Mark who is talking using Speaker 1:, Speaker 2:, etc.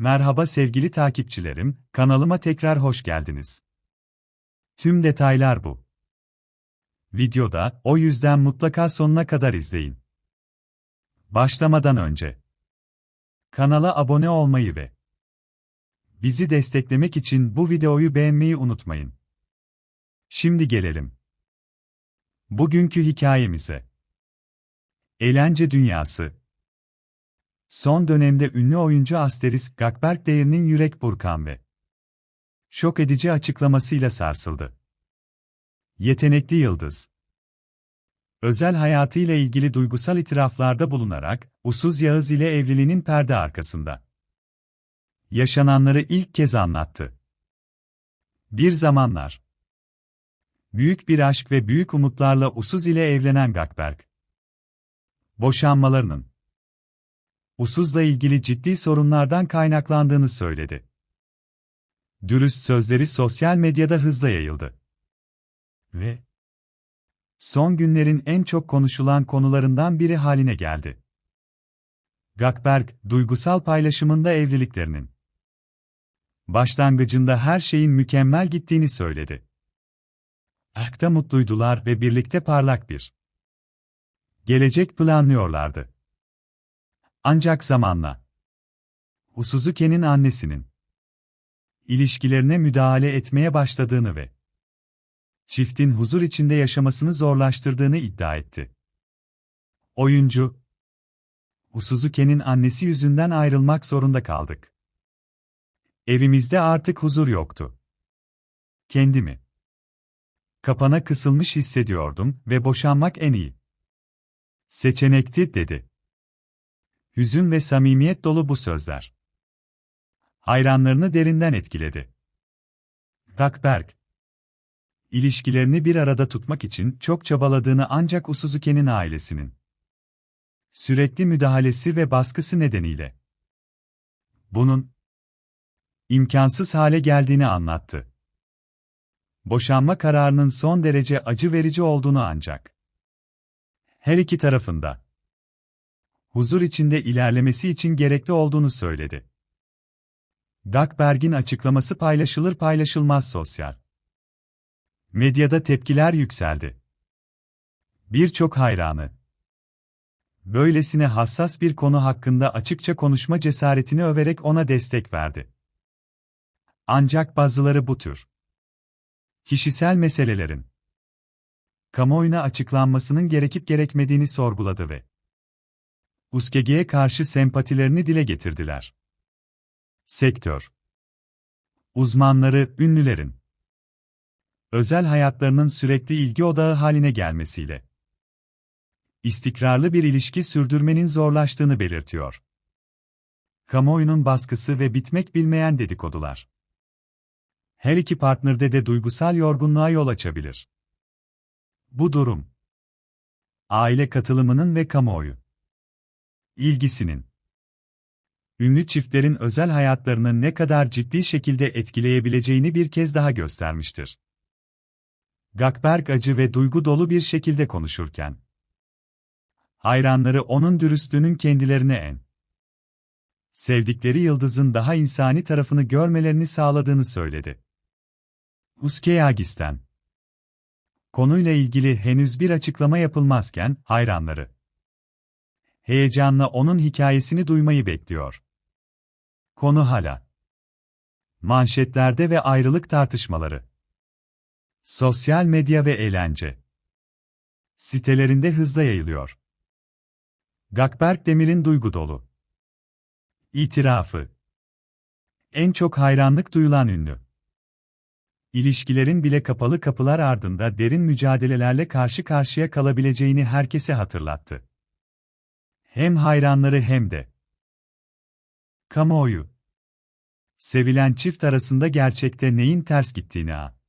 Speaker 1: Merhaba sevgili takipçilerim, kanalıma tekrar hoş geldiniz. Tüm detaylar bu. Videoda, o yüzden mutlaka sonuna kadar izleyin. Başlamadan önce, kanala abone olmayı ve bizi desteklemek için bu videoyu beğenmeyi unutmayın. Şimdi gelelim. Bugünkü hikayemize. Eğlence dünyası. Son dönemde ünlü oyuncu Asteris Gakberk değerinin yürek burkan ve şok edici açıklamasıyla sarsıldı. Yetenekli yıldız. Özel hayatıyla ilgili duygusal itiraflarda bulunarak, Usuz Yağız ile evliliğinin perde arkasında. Yaşananları ilk kez anlattı. Bir zamanlar. Büyük bir aşk ve büyük umutlarla Usuz ile evlenen Gakberk. Boşanmalarının Usuz'la ilgili ciddi sorunlardan kaynaklandığını söyledi. Dürüst sözleri sosyal medyada hızla yayıldı. Ve son günlerin en çok konuşulan konularından biri haline geldi. Gakberg, duygusal paylaşımında evliliklerinin başlangıcında her şeyin mükemmel gittiğini söyledi. Aşkta mutluydular ve birlikte parlak bir gelecek planlıyorlardı. Ancak zamanla Usuzuke'nin annesinin ilişkilerine müdahale etmeye başladığını ve çiftin huzur içinde yaşamasını zorlaştırdığını iddia etti. Oyuncu Usuzuke'nin annesi yüzünden ayrılmak zorunda kaldık. Evimizde artık huzur yoktu. Kendimi kapana kısılmış hissediyordum ve boşanmak en iyi seçenekti dedi. Hüzün ve samimiyet dolu bu sözler. Hayranlarını derinden etkiledi. Rakberg, ilişkilerini bir arada tutmak için çok çabaladığını ancak Usuzuke'nin ailesinin sürekli müdahalesi ve baskısı nedeniyle bunun imkansız hale geldiğini anlattı. Boşanma kararının son derece acı verici olduğunu ancak her iki tarafında huzur içinde ilerlemesi için gerekli olduğunu söyledi. Duckberg'in açıklaması paylaşılır paylaşılmaz sosyal. Medyada tepkiler yükseldi. Birçok hayranı. Böylesine hassas bir konu hakkında açıkça konuşma cesaretini överek ona destek verdi. Ancak bazıları bu tür kişisel meselelerin kamuoyuna açıklanmasının gerekip gerekmediğini sorguladı ve USKG'ye karşı sempatilerini dile getirdiler. Sektör Uzmanları, ünlülerin özel hayatlarının sürekli ilgi odağı haline gelmesiyle istikrarlı bir ilişki sürdürmenin zorlaştığını belirtiyor. Kamuoyunun baskısı ve bitmek bilmeyen dedikodular. Her iki partnerde de duygusal yorgunluğa yol açabilir. Bu durum aile katılımının ve kamuoyu ilgisinin ünlü çiftlerin özel hayatlarını ne kadar ciddi şekilde etkileyebileceğini bir kez daha göstermiştir. Gakberg acı ve duygu dolu bir şekilde konuşurken, hayranları onun dürüstlüğünün kendilerine en sevdikleri yıldızın daha insani tarafını görmelerini sağladığını söyledi. Uzkeyagistan Konuyla ilgili henüz bir açıklama yapılmazken, hayranları heyecanla onun hikayesini duymayı bekliyor. Konu hala manşetlerde ve ayrılık tartışmaları. Sosyal medya ve eğlence sitelerinde hızla yayılıyor. Gakberk Demir'in duygu dolu itirafı en çok hayranlık duyulan ünlü. İlişkilerin bile kapalı kapılar ardında derin mücadelelerle karşı karşıya kalabileceğini herkese hatırlattı. Hem hayranları hem de kamuoyu. Sevilen çift arasında gerçekte neyin ters gittiğini a.